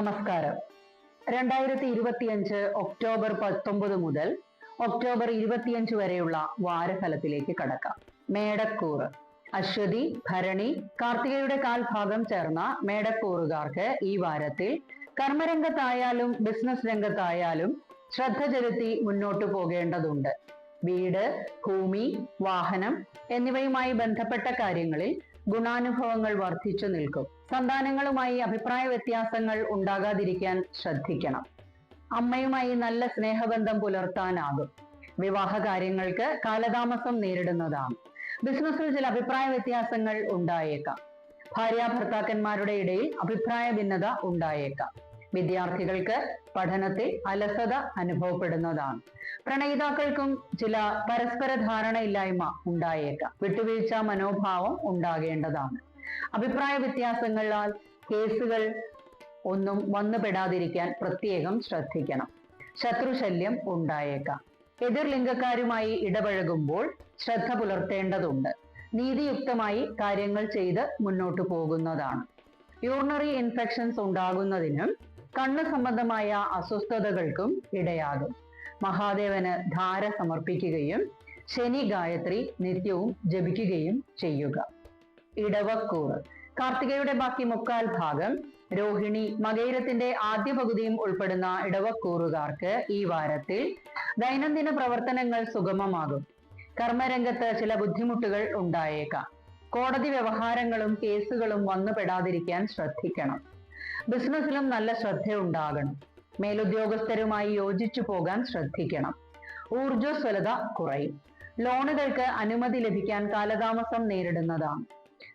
നമസ്കാരം. രണ്ടായിരത്തി ഇരുപത്തിയഞ്ച് ഒക്ടോബർ പത്തൊമ്പത് മുതൽ ഒക്ടോബർ ഇരുപത്തിയഞ്ച് വരെയുള്ള വാരഫലത്തിലേക്ക് കടക്കാം. മേടക്കൂർ അശ്വതി ഭരണി കാർത്തികയുടെ കാൽഭാഗം ചേർന്ന മേടക്കൂറുകാർക്ക് ഈ വാരത്തിൽ കർമ്മരംഗത്തായാലും ബിസിനസ് രംഗത്തായാലും ശ്രദ്ധ ചെലുത്തി മുന്നോട്ട് പോകേണ്ടതുണ്ട്. വീട് ഭൂമി വാഹനം എന്നിവയുമായി ബന്ധപ്പെട്ട കാര്യങ്ങളിൽ ഗുണാനുഭവങ്ങൾ വർദ്ധിച്ചു നിൽക്കും. സന്താനങ്ങളുമായി അഭിപ്രായ വ്യത്യാസങ്ങൾ ഉണ്ടാകാതിരിക്കാൻ ശ്രദ്ധിക്കണം. അമ്മയുമായി നല്ല സ്നേഹബന്ധം പുലർത്താനാകും. വിവാഹ കാര്യങ്ങൾക്ക് കാലതാമസം നേരിടുന്നതാണ്. ബിസിനസ്സിൽ ചില അഭിപ്രായ വ്യത്യാസങ്ങൾ ഉണ്ടായേക്കാം. ഭാര്യ ഭർത്താക്കന്മാരുടെ ഇടയിൽ അഭിപ്രായ ഭിന്നത ഉണ്ടായേക്കാം. വിദ്യാർത്ഥികൾക്ക് പഠനത്തിൽ അലസത അനുഭവപ്പെടുന്നതാണ്. പ്രണയിതാക്കൾക്കും ചില പരസ്പര ധാരണയില്ലായ്മ ഉണ്ടായേക്കാം. വിട്ടുവീഴ്ച മനോഭാവം ഉണ്ടാകേണ്ടതാണ്. അഭിപ്രായ വ്യത്യാസങ്ങളാൽ കേസുകൾ ഒന്നും വന്നുപെടാതിരിക്കാൻ പ്രത്യേകം ശ്രദ്ധിക്കണം. ശത്രുശല്യം ഉണ്ടായേക്കാം. എതിർ ലിംഗക്കാരുമായി ഇടപഴകുമ്പോൾ ശ്രദ്ധ പുലർത്തേണ്ടതുണ്ട്. നീതിയുക്തമായി കാര്യങ്ങൾ ചെയ്ത് മുന്നോട്ടു പോകുന്നതാണ്. യൂറിനറി ഇൻഫെക്ഷൻസ് ഉണ്ടാകുന്നതിനും കണ്ണ് സംബന്ധമായ അസ്വസ്ഥതകൾക്കും ഇടയാകും. മഹാദേവന് ധാര സമർപ്പിക്കുകയും ശനി ഗായത്രി നിത്യവും ജപിക്കുകയും ചെയ്യുക. ഇടവക്കൂറ്. കാർത്തികയുടെ ബാക്കി മുക്കാൽ ഭാഗം. രോഹിണി മകയിരത്തിന്റെ ആദ്യ പകുതിയും ഉൾപ്പെടുന്ന ഇടവക്കൂറുകാർക്ക് ഈ വാരത്തിൽ ദൈനംദിന പ്രവർത്തനങ്ങൾ സുഗമമാകും. കർമ്മരംഗത്ത് ചില ബുദ്ധിമുട്ടുകൾ ഉണ്ടായേക്കാം. കോടതി വ്യവഹാരങ്ങളും കേസുകളും വന്നുപെടാതിരിക്കാൻ ശ്രദ്ധിക്കണം. ബിസിനസ്സിലും നല്ല ശ്രദ്ധയുണ്ടാകണം. മേലുദ്യോഗസ്ഥരുമായി യോജിച്ചു പോകാൻ ശ്രദ്ധിക്കണം. ഊർജസ്വലത കുറയും. ലോണുകൾക്ക് അനുമതി ലഭിക്കാൻ കാലതാമസം നേരിടുന്നതാണ്.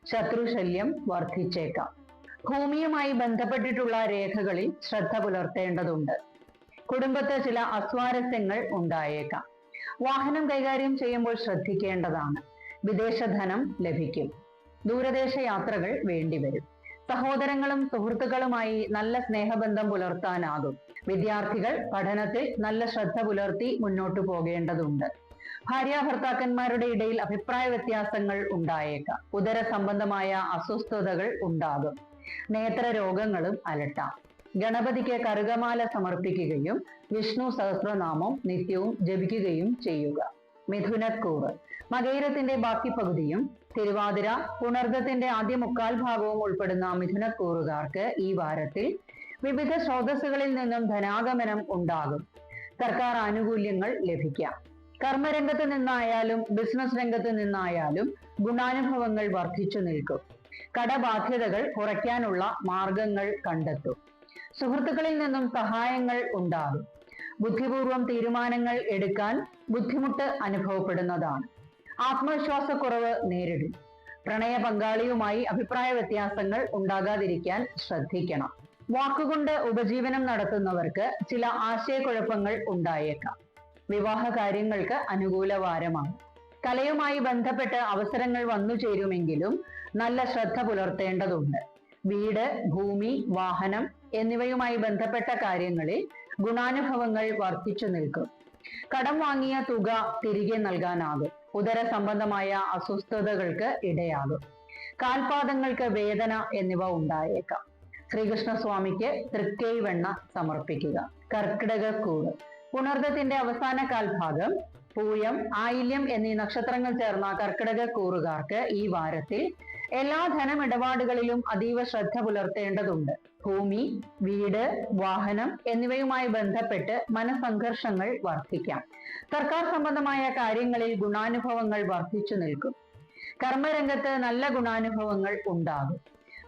ശത്രുശല്യം വർദ്ധിച്ചേക്കാം. ഭൂമിയുമായി ബന്ധപ്പെട്ടിട്ടുള്ള രേഖകളിൽ ശ്രദ്ധ പുലർത്തേണ്ടതുണ്ട്. കുടുംബത്തെ ചില അസ്വാരസ്യങ്ങൾ ഉണ്ടായേക്കാം. വാഹനം കൈകാര്യം ചെയ്യുമ്പോൾ ശ്രദ്ധിക്കേണ്ടതാണ്. വിദേശധനം ലഭിക്കും. ദൂരദേശ യാത്രകൾ വേണ്ടിവരും. സഹോദരങ്ങളും സുഹൃത്തുക്കളുമായി നല്ല സ്നേഹബന്ധം പുലർത്താനാകും. വിദ്യാർത്ഥികൾ പഠനത്തിൽ നല്ല ശ്രദ്ധ പുലർത്തി മുന്നോട്ടു പോകേണ്ടതുണ്ട്. ഭാര്യ ഭർത്താക്കന്മാരുടെ ഇടയിൽ അഭിപ്രായ വ്യത്യാസങ്ങൾ ഉണ്ടായേക്കാം. ഉദര സംബന്ധമായ അസ്വസ്ഥതകൾ ഉണ്ടാകും. നേത്ര രോഗങ്ങളും അലട്ടാം. ഗണപതിക്ക് കറുകമാല സമർപ്പിക്കുകയും വിഷ്ണു സഹസ്രനാമം നിത്യവും ജപിക്കുകയും ചെയ്യുക. മിഥുനക്കൂറ്. മകയിരത്തിന്റെ ബാക്കി പകുതിയും തിരുവാതിര പുണർദത്തിന്റെ ആദ്യ മുക്കാൽ ഭാഗവും ഉൾപ്പെടുന്ന മിഥുനക്കൂറുകാർക്ക് ഈ വാരത്തിൽ വിവിധ സ്രോതസ്സുകളിൽ നിന്നും ധനാഗമനം ഉണ്ടാകും. സർക്കാർ ആനുകൂല്യങ്ങൾ ലഭിക്കാം. കർമ്മരംഗത്ത് നിന്നായാലും ബിസിനസ് രംഗത്ത് നിന്നായാലും ഗുണാനുഭവങ്ങൾ വർദ്ധിച്ചു നിൽക്കും. കടബാധ്യതകൾ കുറയ്ക്കാനുള്ള മാർഗങ്ങൾ കണ്ടെത്തും. സുഹൃത്തുക്കളിൽ നിന്നും സഹായങ്ങൾ ഉണ്ടാകും. ബുദ്ധിപൂർവം തീരുമാനങ്ങൾ എടുക്കാൻ ബുദ്ധിമുട്ട് അനുഭവപ്പെടുന്നതാണ്. ആത്മവിശ്വാസക്കുറവ് നേരിടും. പ്രണയ പങ്കാളിയുമായി അഭിപ്രായ വ്യത്യാസങ്ങൾ ഉണ്ടാകാതിരിക്കാൻ ശ്രദ്ധിക്കണം. വാക്കുകൊണ്ട് ഉപജീവനം നടത്തുന്നവർക്ക് ചില ആശയക്കുഴപ്പങ്ങൾ ഉണ്ടായേക്കാം. വിവാഹ കാര്യങ്ങൾക്ക് അനുകൂല വാരമാണ്. കലയുമായി ബന്ധപ്പെട്ട് അവസരങ്ങൾ വന്നു ചേരുമെങ്കിലും നല്ല ശ്രദ്ധ പുലർത്തേണ്ടതുണ്ട്. വീട് ഭൂമി വാഹനം എന്നിവയുമായി ബന്ധപ്പെട്ട കാര്യങ്ങളിൽ ഗുണാനുഭവങ്ങൾ വർദ്ധിച്ചു നിൽക്കും. കടം വാങ്ങിയ തുക തിരികെ നൽകാനാകും. ഉദര സംബന്ധമായ അസ്വസ്ഥതകൾക്ക് ഇടയാകും. കാൽപാദങ്ങൾക്ക് വേദന എന്നിവ ഉണ്ടായേക്കാം. ശ്രീകൃഷ്ണസ്വാമിക്ക് തൃക്കൈ വെണ്ണ സമർപ്പിക്കുക കർക്കിടകക്കൂട് പുണർദത്തിന്റെ അവസാന കാൽഭാഗം പൂയം ആയില്യം എന്നീ നക്ഷത്രങ്ങൾ ചേർന്ന കർക്കിടക കൂറുകാർക്ക് ഈ വാരത്തിൽ എല്ലാ ധനമിടപാടുകളിലും അതീവ ശ്രദ്ധ പുലർത്തേണ്ടതുണ്ട്. ഭൂമി വീട് വാഹനം എന്നിവയുമായി ബന്ധപ്പെട്ട് മനസംഘർഷങ്ങൾ വർദ്ധിക്കാം. സർക്കാർ സംബന്ധമായ കാര്യങ്ങളിൽ ഗുണാനുഭവങ്ങൾ വർദ്ധിച്ചു നിൽക്കും. കർമ്മരംഗത്ത് നല്ല ഗുണാനുഭവങ്ങൾ ഉണ്ടാകും.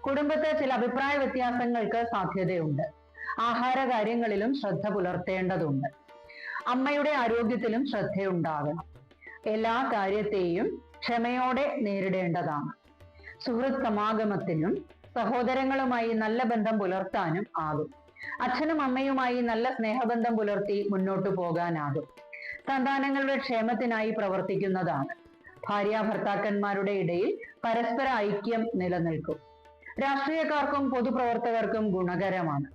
കുടുംബത്തെ ചില അഭിപ്രായ വ്യത്യാസങ്ങൾക്ക് സാധ്യതയുണ്ട്. ആഹാര കാര്യങ്ങളിലും ശ്രദ്ധ പുലർത്തേണ്ടതുണ്ട്. അമ്മയുടെ ആരോഗ്യത്തിലും ശ്രദ്ധയുണ്ടാകണം. എല്ലാ കാര്യത്തെയും ക്ഷമയോടെ നേരിടേണ്ടതാണ്. സുഹൃത്ത് സമാഗമത്തിനും സഹോദരങ്ങളുമായി നല്ല ബന്ധം പുലർത്താനും ആകും. അച്ഛനും അമ്മയുമായി നല്ല സ്നേഹബന്ധം പുലർത്തി മുന്നോട്ടു പോകാനാകും. സന്താനങ്ങളുടെ ക്ഷേമത്തിനായി പ്രവർത്തിക്കുന്നതാണ്. ഭാര്യ ഭർത്താക്കന്മാരുടെ ഇടയിൽ പരസ്പര ഐക്യം നിലനിൽക്കും. രാഷ്ട്രീയക്കാർക്കും പൊതുപ്രവർത്തകർക്കും ഗുണകരമാണ്.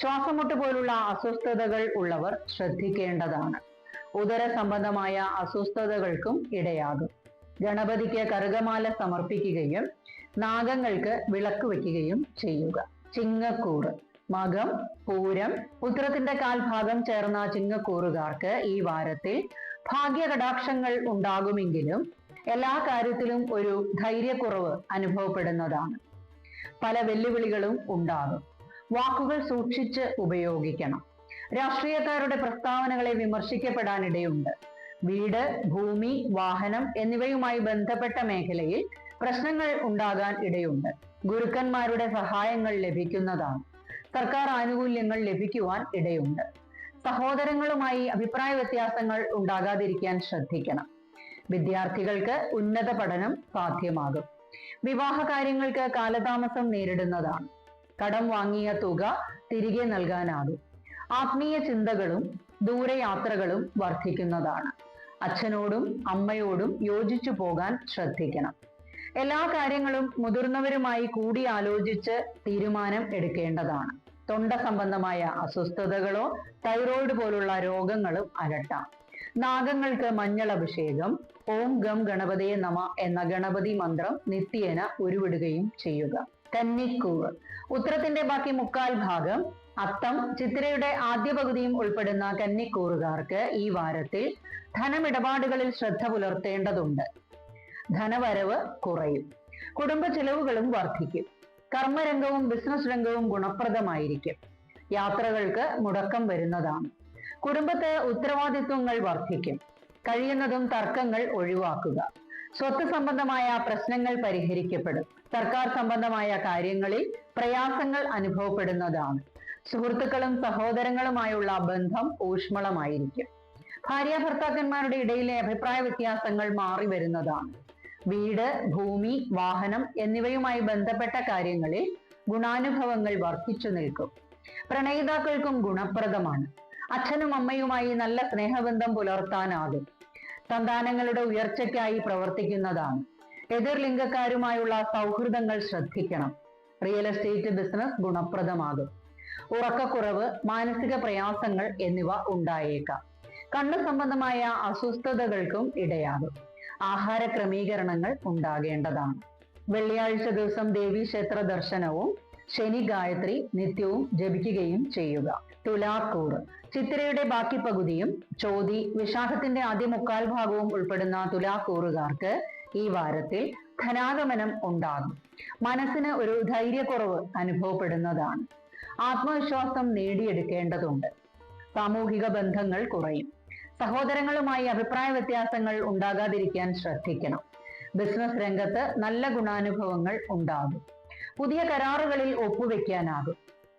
ശ്വാസമുട്ട് പോലുള്ള അസ്വസ്ഥതകൾ ഉള്ളവർ ശ്രദ്ധിക്കേണ്ടതാണ്. ഉദര സംബന്ധമായ അസ്വസ്ഥതകൾക്കും ഇടയാകും. ഗണപതിക്ക് കറുകമാല സമർപ്പിക്കുകയും നാഗങ്ങൾക്ക് വിളക്ക് വയ്ക്കുകയും ചെയ്യുക. ചിങ്ങക്കൂറ് മകം പൂരം ഉത്തരത്തിന്റെ കാൽഭാഗം ചേർന്ന ചിങ്ങക്കൂറുകാർക്ക് ഈ വാരത്തിൽ ഭാഗ്യകടാക്ഷങ്ങൾ ഉണ്ടാകുമെങ്കിലും എല്ലാ കാര്യത്തിലും ഒരു ധൈര്യക്കുറവ് അനുഭവപ്പെടുന്നതാണ്. പല വെല്ലുവിളികളും ഉണ്ടാകും. വാക്കുകൾ സൂക്ഷിച്ച് ഉപയോഗിക്കണം. രാഷ്ട്രീയക്കാരുടെ പ്രസ്താവനകളെ വിമർശിക്കപ്പെടാനിടയുണ്ട്. വീട് ഭൂമി വാഹനം എന്നിവയുമായി ബന്ധപ്പെട്ട മേഖലയിൽ പ്രശ്നങ്ങൾ ഉണ്ടാകാൻ ഇടയുണ്ട്. ഗുരുക്കന്മാരുടെ സഹായങ്ങൾ ലഭിക്കുന്നതാണ്. സർക്കാർ ആനുകൂല്യങ്ങൾ ലഭിക്കുവാൻ ഇടയുണ്ട്. സഹോദരങ്ങളുമായി അഭിപ്രായ വ്യത്യാസങ്ങൾ ഉണ്ടാകാതിരിക്കാൻ ശ്രദ്ധിക്കണം. വിദ്യാർത്ഥികൾക്ക് ഉന്നത പഠനം സാധ്യമാകും. വിവാഹ കാര്യങ്ങൾക്ക് കാലതാമസം നേരിടുന്നതാണ്. കടം വാങ്ങിയ തുക തിരികെ നൽകാനാകും. ആത്മീയ ചിന്തകളും ദൂരയാത്രകളും വർദ്ധിക്കുന്നതാണ്. അച്ഛനോടും അമ്മയോടും യോജിച്ചു പോകാൻ ശ്രദ്ധിക്കണം. എല്ലാ കാര്യങ്ങളും മുതിർന്നവരുമായി കൂടിയാലോചിച്ച് തീരുമാനം എടുക്കേണ്ടതാണ്. തൊണ്ട സംബന്ധമായ അസ്വസ്ഥതകളോ തൈറോയിഡ് പോലുള്ള രോഗങ്ങളും അലട്ടാം. നാഗങ്ങൾക്ക് മഞ്ഞൾ അഭിഷേകം ഓം ഗം ഗണപതിയെ നമ എന്ന ഗണപതി മന്ത്രം നിത്യേന ഉരുവിടുകയും ചെയ്യുക. കന്നിക്കൂവ്. ഉത്തരത്തിന്റെ ബാക്കി മുക്കാൽ ഭാഗം അത്തം ചിത്രയുടെ ആദ്യ പകുതിയും ഉൾപ്പെടുന്ന കന്നിക്കൂറുകാർക്ക് ഈ വാരത്തിൽ ധനമിടപാടുകളിൽ ശ്രദ്ധ പുലർത്തേണ്ടതുണ്ട്. ധനവരവ് കുറയും. കുടുംബ ചെലവുകളും വർദ്ധിക്കും. കർമ്മരംഗവും ബിസിനസ് രംഗവും ഗുണപ്രദമായിരിക്കും. യാത്രകൾക്ക് മുടക്കം വരുന്നതാണ്. കുടുംബത്തെ ഉത്തരവാദിത്വങ്ങൾ വർദ്ധിക്കും. കഴിയുന്നതും തർക്കങ്ങൾ ഒഴിവാക്കുക. സ്വത്ത് സംബന്ധമായ പ്രശ്നങ്ങൾ പരിഹരിക്കപ്പെടും. സർക്കാർ സംബന്ധമായ കാര്യങ്ങളിൽ പ്രയാസങ്ങൾ അനുഭവപ്പെടുന്നതാണ്. സുഹൃത്തുക്കളും സഹോദരങ്ങളുമായുള്ള ബന്ധം ഊഷ്മളമായിരിക്കും. ഭാര്യ ഭർത്താക്കന്മാരുടെ ഇടയിലെ അഭിപ്രായ വ്യത്യാസങ്ങൾ മാറി വരുന്നതാണ്. വീട് ഭൂമി വാഹനം എന്നിവയുമായി ബന്ധപ്പെട്ട കാര്യങ്ങളിൽ ഗുണാനുഭവങ്ങൾ വർദ്ധിച്ചു നിൽക്കും. പ്രണയിതാക്കൾക്കും ഗുണപ്രദമാണ്. അച്ഛനും അമ്മയുമായി നല്ല സ്നേഹബന്ധം പുലർത്താനാകും. സന്താനങ്ങളുടെ ഉയർച്ചയ്ക്കായി പ്രവർത്തിക്കുന്നതാണ്. എതിർ ലിംഗക്കാരുമായുള്ള സൗഹൃദങ്ങൾ ശ്രദ്ധിക്കണം. റിയൽ എസ്റ്റേറ്റ് ബിസിനസ് ഗുണപ്രദമാകും. ഉറക്കക്കുറവ് മാനസിക പ്രയാസങ്ങൾ എന്നിവ ഉണ്ടായേക്കാം. കണ്ണു സംബന്ധമായ അസ്വസ്ഥതകൾക്കും ഇടയാകും. ആഹാര ക്രമീകരണങ്ങൾ ഉണ്ടാകേണ്ടതാണ്. വെള്ളിയാഴ്ച ദിവസം ദേവീ ക്ഷേത്ര ദർശനവും ശനി ഗായത്രി നിത്യവും ജപിക്കുകയും ചെയ്യുക. തുലാക്കൂർ ചിത്തിരയുടെ ബാക്കി പകുതിയും ചോതി വിശാഖത്തിന്റെ ആദ്യ മുക്കാൽ ഭാഗവും ഉൾപ്പെടുന്ന തുലാക്കൂറുകാർക്ക് ഈ വാരത്തിൽ ധനാഗമനം ഉണ്ടാകും. മനസ്സിന് ഒരു ധൈര്യക്കുറവ് അനുഭവപ്പെടുന്നതാണ്. ആത്മവിശ്വാസം നേടിയെടുക്കേണ്ടതുണ്ട്. സാമൂഹിക ബന്ധങ്ങൾ കുറയും. സഹോദരങ്ങളുമായി അഭിപ്രായ വ്യത്യാസങ്ങൾ ഉണ്ടാകാതിരിക്കാൻ ശ്രദ്ധിക്കണം. ബിസിനസ് രംഗത്ത് നല്ല ഗുണാനുഭവങ്ങൾ ഉണ്ടാകും. പുതിയ കരാറുകളിൽ ഒപ്പുവെക്കാനാകും.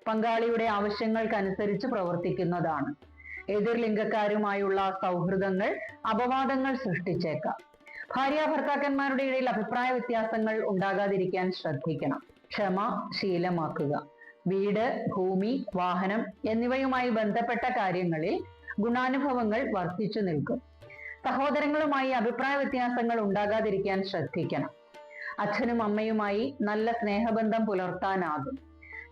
പങ്കാളിയുടെ ആവശ്യങ്ങൾക്കനുസരിച്ച് പ്രവർത്തിക്കുന്നതാണ്. എതിർ ലിംഗക്കാരുമായുള്ള സൗഹൃദങ്ങൾ അപവാദങ്ങൾ സൃഷ്ടിച്ചേക്കാം. ഭാര്യ ഭർത്താക്കന്മാരുടെ ഇടയിൽ അഭിപ്രായ വ്യത്യാസങ്ങൾ ഉണ്ടാകാതിരിക്കാൻ ശ്രദ്ധിക്കണം. ക്ഷമ ശീലമാക്കുക. വീട് ഭൂമി വാഹനം എന്നിവയുമായി ബന്ധപ്പെട്ട കാര്യങ്ങളിൽ ഗുണാനുഭവങ്ങൾ വർദ്ധിച്ചു നിൽക്കും. സഹോദരങ്ങളുമായി അഭിപ്രായ വ്യത്യാസങ്ങൾ ഉണ്ടാകാതിരിക്കാൻ ശ്രദ്ധിക്കണം. അച്ഛനും അമ്മയുമായി നല്ല സ്നേഹബന്ധം പുലർത്താനാകും.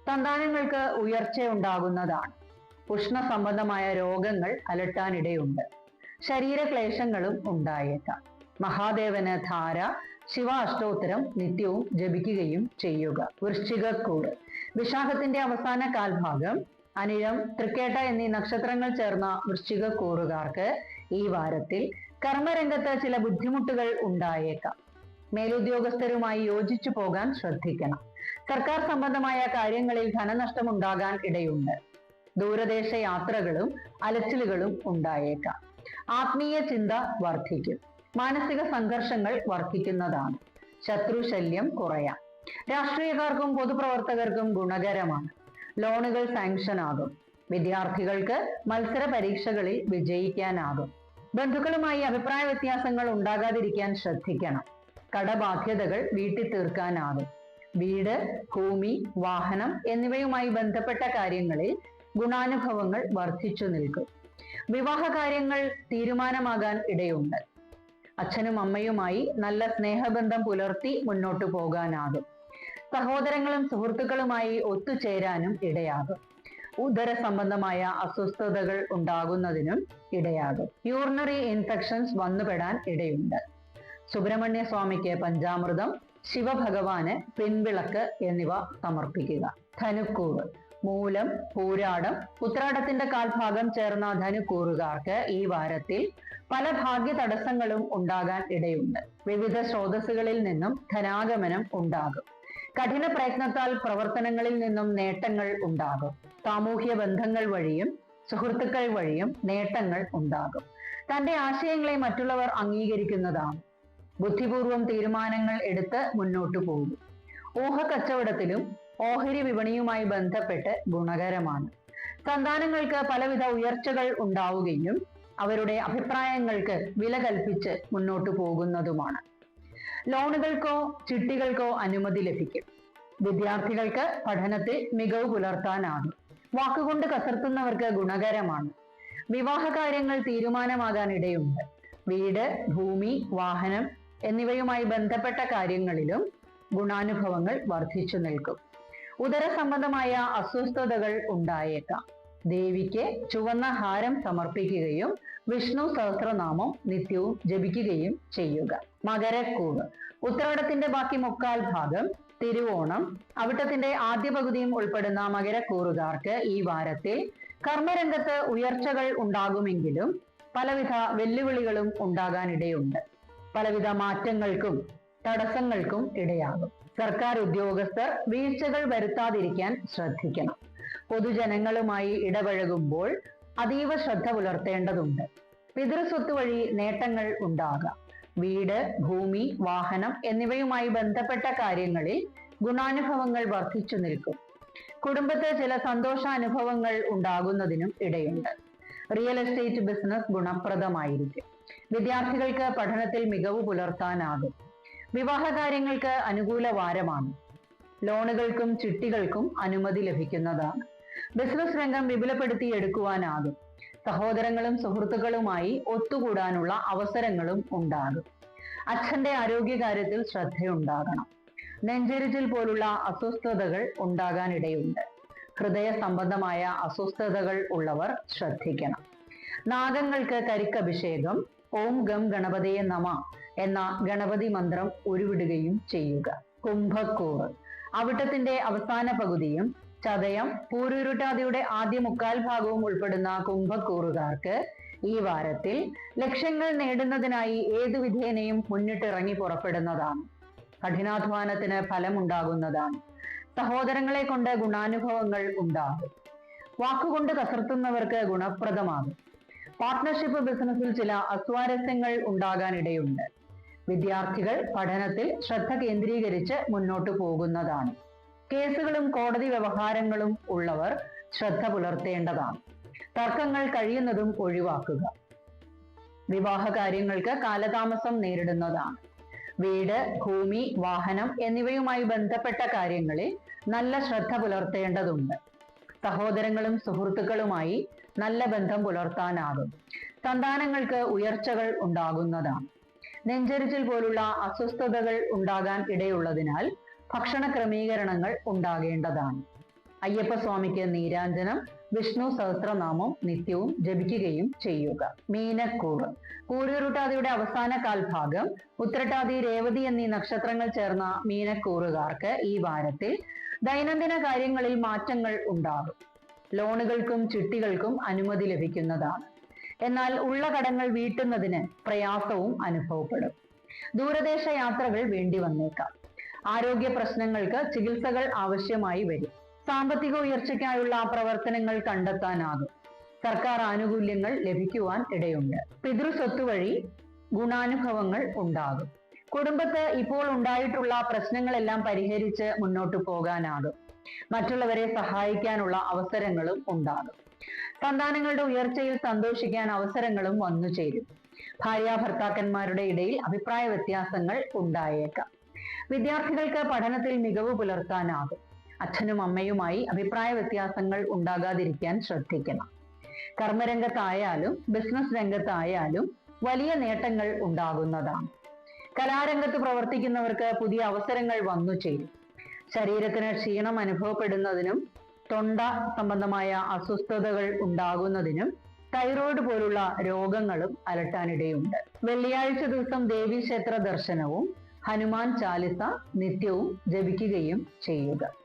സന്താനങ്ങൾക്ക് ഉയർച്ചയുണ്ടാകുന്നതാണ് ഉഷ്ണ സംബന്ധമായ രോഗങ്ങൾ അലട്ടാനിടയുണ്ട്. ശരീരക്ലേശങ്ങളും ഉണ്ടായേക്കാം. മഹാദേവന് ധാര ശിവ അഷ്ടോത്തരം നിത്യവും ജപിക്കുകയും ചെയ്യുക. വൃശ്ചികക്കൂട്. വിശാഖത്തിന്റെ അവസാന കാൽഭാഗം അനിഴം തൃക്കേട്ട എന്നീ നക്ഷത്രങ്ങൾ ചേർന്ന വൃശ്ചികക്കൂറുകാർക്ക് ഈ വാരത്തിൽ കർമ്മരംഗത്ത് ചില ബുദ്ധിമുട്ടുകൾ ഉണ്ടായേക്കാം. മേലുദ്യോഗസ്ഥരുമായി യോജിച്ചു പോകാൻ ശ്രദ്ധിക്കണം. സർക്കാർ സംബന്ധമായ കാര്യങ്ങളിൽ ധനനഷ്ടം ഉണ്ടാകാൻ ഇടയുണ്ട്. ദൂരദേശ യാത്രകളും അലച്ചിലുകളും ഉണ്ടായേക്കാം. ആത്മീയ ചിന്ത വർദ്ധിക്കും. മാനസിക സംഘർഷങ്ങൾ വർദ്ധിക്കുന്നതാണ്. ശത്രുശല്യം കുറയാം. രാഷ്ട്രീയക്കാർക്കും പൊതുപ്രവർത്തകർക്കും ഗുണകരമാണ്. ലോണുകൾ സാങ്ഷൻ ആകും. വിദ്യാർത്ഥികൾക്ക് മത്സര പരീക്ഷകളിൽ വിജയിക്കാനാകും. ബന്ധുക്കളുമായി അഭിപ്രായ വ്യത്യാസങ്ങൾ ഉണ്ടാകാതിരിക്കാൻ ശ്രദ്ധിക്കണം. കടബാധ്യതകൾ വീട്ടിൽ തീർക്കാനാകും. വീട് ഭൂമി വാഹനം എന്നിവയുമായി ബന്ധപ്പെട്ട കാര്യങ്ങളിൽ ഗുണാനുഭവങ്ങൾ വർദ്ധിച്ചു നിൽക്കും. വിവാഹ കാര്യങ്ങൾ തീരുമാനമാകാൻ ഇടയുണ്ട്. അച്ഛനും അമ്മയുമായി നല്ല സ്നേഹബന്ധം പുലർത്തി മുന്നോട്ടു പോകാനാകും. സഹോദരങ്ങളും സുഹൃത്തുക്കളുമായി ഒത്തുചേരാനും ഇടയാകും. ഉദര സംബന്ധമായ അസ്വസ്ഥതകൾ ഉണ്ടാകുന്നതിനും ഇടയാകും. യൂറിനറി ഇൻഫെക്ഷൻസ് വന്നുപെടാൻ ഇടയുണ്ട്. സുബ്രഹ്മണ്യ സ്വാമിക്ക് പഞ്ചാമൃതം ശിവഭഗവാന് പിൻവിളക്ക് എന്നിവ സമർപ്പിക്കുക. ധനുക്കൂവ് മൂലം പൂരാടം ഉത്രാടത്തിന്റെ കാൽഭാഗം ചേർന്ന ധനുക്കൂറുകാർക്ക് ഈ വാരത്തിൽ പല ഭാഗ്യ തടസ്സങ്ങളും ഉണ്ടാകാൻ ഇടയുണ്ട്. വിവിധ സ്രോതസ്സുകളിൽ നിന്നും ധനാഗമനം ഉണ്ടാകും. കഠിന പ്രയത്നത്താൽ പ്രവർത്തനങ്ങളിൽ നിന്നും നേട്ടങ്ങൾ ഉണ്ടാകും. സാമൂഹ്യ ബന്ധങ്ങൾ വഴിയും സുഹൃത്തുക്കൾ വഴിയും നേട്ടങ്ങൾ ഉണ്ടാകും. തന്റെ ആശയങ്ങളെ മറ്റുള്ളവർ അംഗീകരിക്കുന്നതാണ്. ബുദ്ധിപൂർവം തീരുമാനങ്ങൾ എടുത്ത് മുന്നോട്ടു പോകും. ഊഹ കച്ചവടത്തിലും ഓഹരി വിപണിയുമായി ബന്ധപ്പെട്ട് ഗുണകരമാണ്. സന്താനങ്ങൾക്ക് പലവിധ ഉയർച്ചകൾ ഉണ്ടാവുകയും അവരുടെ അഭിപ്രായങ്ങൾക്ക് വില കൽപ്പിച്ച് മുന്നോട്ടു പോകുന്നതുമാണ്. ലോണുകൾക്കോ ചിട്ടികൾക്കോ അനുമതി ലഭിക്കും. വിദ്യാർത്ഥികൾക്ക് പഠനത്തിൽ മികവ് പുലർത്താനാകും വാക്കുകൊണ്ട് കസർത്തുന്നവർക്ക് ഗുണകരമാണ്. വിവാഹ കാര്യങ്ങൾ തീരുമാനമാകാനിടയുണ്ട്. വീട് ഭൂമി വാഹനം എന്നിവയുമായി ബന്ധപ്പെട്ട കാര്യങ്ങളിലും ഗുണാനുഭവങ്ങൾ വർദ്ധിച്ചു നിൽക്കും. ഉദര സംബന്ധമായ അസ്വസ്ഥതകൾ ഉണ്ടായേക്കാം. ദേവിക്ക് ചുവന്ന ഹാരം സമർപ്പിക്കുകയും വിഷ്ണു സഹസ്രനാമം നിത്യവും ജപിക്കുകയും ചെയ്യുക. മകരക്കൂവ്. ഉത്രാടത്തിന്റെ ബാക്കി മുക്കാൽ ഭാഗം തിരുവോണം. അവിട്ടത്തിന്റെ ആദ്യ പകുതിയും ഉൾപ്പെടുന്ന മകരക്കൂറുകാർക്ക് ഈ വാരത്തിൽ കർമ്മരംഗത്ത് ഉയർച്ചകൾ ഉണ്ടാകുമെങ്കിലും പലവിധ വെല്ലുവിളികളും ഉണ്ടാകാനിടയുണ്ട്. പലവിധ മാറ്റങ്ങൾക്കും തടസ്സങ്ങൾക്കും ഇടയാകും. സർക്കാർ ഉദ്യോഗസ്ഥർ വീഴ്ചകൾ വരുത്താതിരിക്കാൻ ശ്രദ്ധിക്കണം. പൊതുജനങ്ങളുമായി ഇടപഴകുമ്പോൾ അതീവ ശ്രദ്ധ പുലർത്തേണ്ടതുണ്ട്. പിതൃസ്വത്ത് വഴി നേട്ടങ്ങൾ ഉണ്ടാകാം. വീട് ഭൂമി വാഹനം എന്നിവയുമായി ബന്ധപ്പെട്ട കാര്യങ്ങളിൽ ഗുണാനുഭവങ്ങൾ വർദ്ധിച്ചു നിൽക്കും. കുടുംബത്തെ ചില സന്തോഷാനുഭവങ്ങൾ ഉണ്ടാകുന്നതിനും ഇടയുണ്ട്. റിയൽ എസ്റ്റേറ്റ് ബിസിനസ് ഗുണപ്രദമായിരിക്കും. വിദ്യാർത്ഥികൾക്ക് പഠനത്തിൽ മികവ് പുലർത്താനാകും. വിവാഹ കാര്യങ്ങൾക്ക് അനുകൂല വാരമാണ്. ലോണുകൾക്കും ചിട്ടികൾക്കും അനുമതി ലഭിക്കുന്നതാണ്. ബിസിനസ് രംഗം വിപുലപ്പെടുത്തി എടുക്കുവാനാകും സഹോദരങ്ങളും സുഹൃത്തുക്കളുമായി ഒത്തുകൂടാനുള്ള അവസരങ്ങളും ഉണ്ടാകും. അച്ഛന്റെ ആരോഗ്യകാര്യത്തിൽ ശ്രദ്ധയുണ്ടാകണം. നെഞ്ചരിച്ചിൽ പോലുള്ള അസ്വസ്ഥതകൾ ഉണ്ടാകാനിടയുണ്ട്. ഹൃദയ സംബന്ധമായ അസ്വസ്ഥതകൾ ഉള്ളവർ ശ്രദ്ധിക്കണം. നാഗങ്ങൾക്ക് കരിക്കഭിഷേകം ഓം ഗം ഗണപതിയെ നമ എന്ന ഗണപതി മന്ത്രം ഉരുവിടുകയും ചെയ്യുക. കുംഭക്കൂറ് അവിട്ടത്തിന്റെ അവസാന പകുതിയും ചതയം പൂരുരുട്ടാതിയുടെ ആദ്യ മുക്കാൽ ഭാഗവും ഉൾപ്പെടുന്ന കുംഭക്കൂറുകാർക്ക് ഈ വാരത്തിൽ ലക്ഷ്യങ്ങൾ നേടുന്നതിനായി ഏതു വിധേനയും മുന്നിട്ടിറങ്ങി പുറപ്പെടുന്നതാണ്. കഠിനാധ്വാനത്തിന് ഫലമുണ്ടാകുന്നതാണ്. സഹോദരങ്ങളെ കൊണ്ട് ഗുണാനുഭവങ്ങൾ ഉണ്ടാകും. വാക്കുകൊണ്ട് കസർത്തുന്നവർക്ക് ഗുണപ്രദമാകും. പാർട്ട്ണർഷിപ്പ് ബിസിനസ്സിൽ ചില അസ്വാരസ്യങ്ങൾ ഉണ്ടാകാനിടയുണ്ട്. വിദ്യാർത്ഥികൾ പഠനത്തിൽ ശ്രദ്ധ കേന്ദ്രീകരിച്ച് മുന്നോട്ടു പോകുന്നതാണ്. കേസുകളും കോടതി വ്യവഹാരങ്ങളും ഉള്ളവർ ശ്രദ്ധ പുലർത്തേണ്ടതാണ്. തർക്കങ്ങൾ കഴിയുന്നതും ഒഴിവാക്കുക. വിവാഹ കാര്യങ്ങൾക്ക് കാലതാമസം നേരിടുന്നതാണ്. വീട് ഭൂമി വാഹനം എന്നിവയുമായി ബന്ധപ്പെട്ട കാര്യങ്ങളിൽ നല്ല ശ്രദ്ധ പുലർത്തേണ്ടതുണ്ട്. സഹോദരങ്ങളും സുഹൃത്തുക്കളുമായി നല്ല ബന്ധം പുലർത്താനാകും. സന്താനങ്ങൾക്ക് ഉയർച്ചകൾ ഉണ്ടാകുന്നതാണ്. നെഞ്ചരിച്ചിൽ പോലുള്ള അസ്വസ്ഥതകൾ ഉണ്ടാകാൻ ഇടയുള്ളതിനാൽ ഭക്ഷണ ക്രമീകരണങ്ങൾ ഉണ്ടാകേണ്ടതാണ്. അയ്യപ്പസ്വാമിക്ക് നീരാഞ്ജനം വിഷ്ണു സഹസ്രനാമം നിത്യവും ജപിക്കുകയും ചെയ്യുക. മീനക്കൂറ് കൂടിയുരുട്ടാതിയുടെ അവസാന കാൽഭാഗം ഉത്രട്ടാതി രേവതി എന്നീ നക്ഷത്രങ്ങൾ ചേർന്ന മീനക്കൂറുകാർക്ക് ഈ വാരത്തിൽ ദൈനംദിന കാര്യങ്ങളിൽ മാറ്റങ്ങൾ ഉണ്ടാകും. ലോണുകൾക്കും ചിട്ടികൾക്കും അനുമതി ലഭിക്കുന്നതാണ്. എന്നാൽ ഉള്ള കടങ്ങൾ വീട്ടുന്നതിന് പ്രയാസവും അനുഭവപ്പെടും. ദൂരദേശ യാത്രകൾ വേണ്ടി വന്നേക്കാം. ആരോഗ്യ പ്രശ്നങ്ങൾക്ക് ചികിത്സകൾ ആവശ്യമായി വരും. സാമ്പത്തിക ഉയർച്ചയ്ക്കായുള്ള പ്രവർത്തനങ്ങൾ കണ്ടെത്താനാകും. സർക്കാർ ആനുകൂല്യങ്ങൾ ലഭിക്കുവാൻ ഇടയുണ്ട്. പിതൃസ്വത്ത് വഴി ഗുണാനുഭവങ്ങൾ ഉണ്ടാകും. കുടുംബത്ത് ഇപ്പോൾ ഉണ്ടായിട്ടുള്ള പ്രശ്നങ്ങളെല്ലാം പരിഹരിച്ച് മുന്നോട്ട് പോകാനാകും. മറ്റുള്ളവരെ സഹായിക്കാനുള്ള അവസരങ്ങളും ഉണ്ടാകും. സന്താനങ്ങളുടെ ഉയർച്ചയിൽ സന്തോഷിക്കാൻ അവസരങ്ങളും വന്നു ചേരും ഭാര്യ ഭർത്താക്കന്മാരുടെ ഇടയിൽ അഭിപ്രായ വ്യത്യാസങ്ങൾ ഉണ്ടായേക്കാം. വിദ്യാർത്ഥികൾക്ക് പഠനത്തിൽ മികവ് പുലർത്താനാകും. അച്ഛനും അമ്മയുമായി അഭിപ്രായ വ്യത്യാസങ്ങൾ ഉണ്ടാകാതിരിക്കാൻ ശ്രദ്ധിക്കണം. കർമ്മരംഗത്തായാലും ബിസിനസ് രംഗത്തായാലും വലിയ നേട്ടങ്ങൾ ഉണ്ടാകുന്നതാണ്. കലാരംഗത്ത് പ്രവർത്തിക്കുന്നവർക്ക് പുതിയ അവസരങ്ങൾ വന്നു ചേരും. ശരീരത്തിന് ക്ഷീണം അനുഭവപ്പെടുന്നതിനും തൊണ്ട സംബന്ധമായ അസ്വസ്ഥതകൾ ഉണ്ടാകുന്നതിനും തൈറോയ്ഡ് പോലുള്ള രോഗങ്ങളും അലട്ടാനിടയുണ്ട്. വെള്ളിയാഴ്ച ദിവസം ദേവീക്ഷേത്ര ദർശനവും ഹനുമാൻ ചാലിസ നിത്യവും ജപിക്കുകയും ചെയ്യുക.